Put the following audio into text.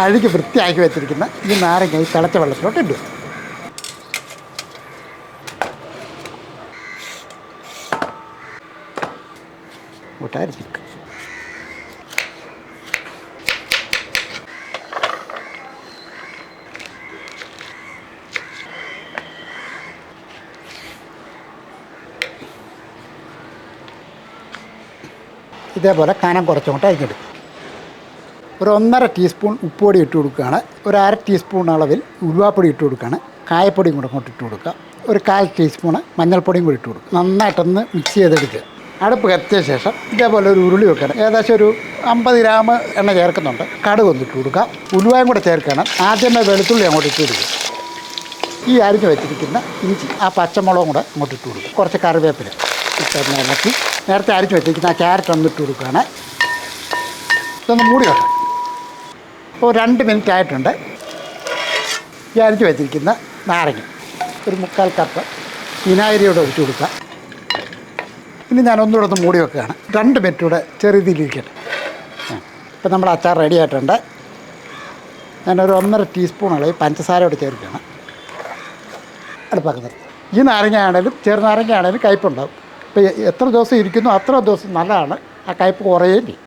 കഴുകി വൃത്തിയാക്കി വെച്ചിരിക്കുന്ന ഈ നാരങ്ങ ഈ തിളച്ച വെള്ളത്തിലോട്ട് കൂട്ടായിരിക്കും ഇതേപോലെ കനം കുറച്ചുകൊണ്ട് അരിഞ്ഞെടുക്കും ഒരു ഒന്നര ടീസ്പൂൺ ഉപ്പുപൊടി ഇട്ട് കൊടുക്കുകയാണ്. ഒരു അര ടീസ്പൂൺ അളവിൽ ഉരുവാപ്പൊടി ഇട്ട് കൊടുക്കുകയാണ്. കായപ്പൊടിയും കൂടെ അങ്ങോട്ട് ഇട്ട് കൊടുക്കുക. ഒരു കാൽ ടീസ്പൂണ് മഞ്ഞൾപ്പൊടിയും കൂടി ഇട്ട് കൊടുക്കുക. നന്നായിട്ടൊന്ന് മിക്സ് ചെയ്തെടുക്കുക അടുപ്പ് കത്തിയ ശേഷം ഇതേപോലെ ഒരു ഉരുളി വെക്കണം ഏകദേശം ഒരു അമ്പത് ഗ്രാം എണ്ണ ചേർക്കുന്നുണ്ട്. കടുക് ഒന്നിട്ട് കൊടുക്കുക. ഉലുവയും കൂടെ ചേർക്കണം ആദ്യമേ വെളുത്തുള്ളി അങ്ങോട്ട് ഇട്ട് കൊടുക്കുക. ഈ അരിഞ്ഞ് വെച്ചിരിക്കുന്ന ഇഞ്ചി ആ പച്ചമുളകും കൂടെ അങ്ങോട്ട് ഇട്ട് കൊടുക്കുക. കുറച്ച് കറിവേപ്പില ഇട്ടി നേരത്തെ അരിഞ്ഞ് വെച്ചിരിക്കുന്ന ആ ക്യാരറ്റ് ഒന്നിട്ട് കൊടുക്കുകയാണ്. ഇതൊന്ന് മൂടി വെക്കാം. ഇപ്പോൾ രണ്ട് മിനിറ്റ് ആയിട്ടുണ്ട്. വിചാരിച്ച് വെച്ചിരിക്കുന്ന നാരങ്ങ. ഒരു മുക്കാൽ കപ്പ് വിനാഗിരിയോടെ ഒഴിച്ചു കൊടുക്കുക. ഇനി ഞാൻ ഒന്നുകൂടെ ഒന്ന് മൂടി വെക്കുകയാണ്. രണ്ട് മിനിറ്റ് കൂടെ ചെറുതിലിരിക്കട്ടെ ഇപ്പം നമ്മുടെ അച്ചാർ റെഡി ആയിട്ടുണ്ട്. ഞാനൊരു ഒന്നര ടീസ്പൂൺ അളവ് പഞ്ചസാരയോട് ചേർക്കുകയാണ്. അടുപ്പാക്കി നിർത്തും ഈ നാരങ്ങ ആണേലും ചെറുനാരങ്ങ ആണേലും കയ്പുണ്ടാവും ഇപ്പോൾ എത്ര ദിവസം ഇരിക്കുന്നു അത്ര ദിവസം നല്ലതാണ്. ആ കയ്പ് ചെയ്യും.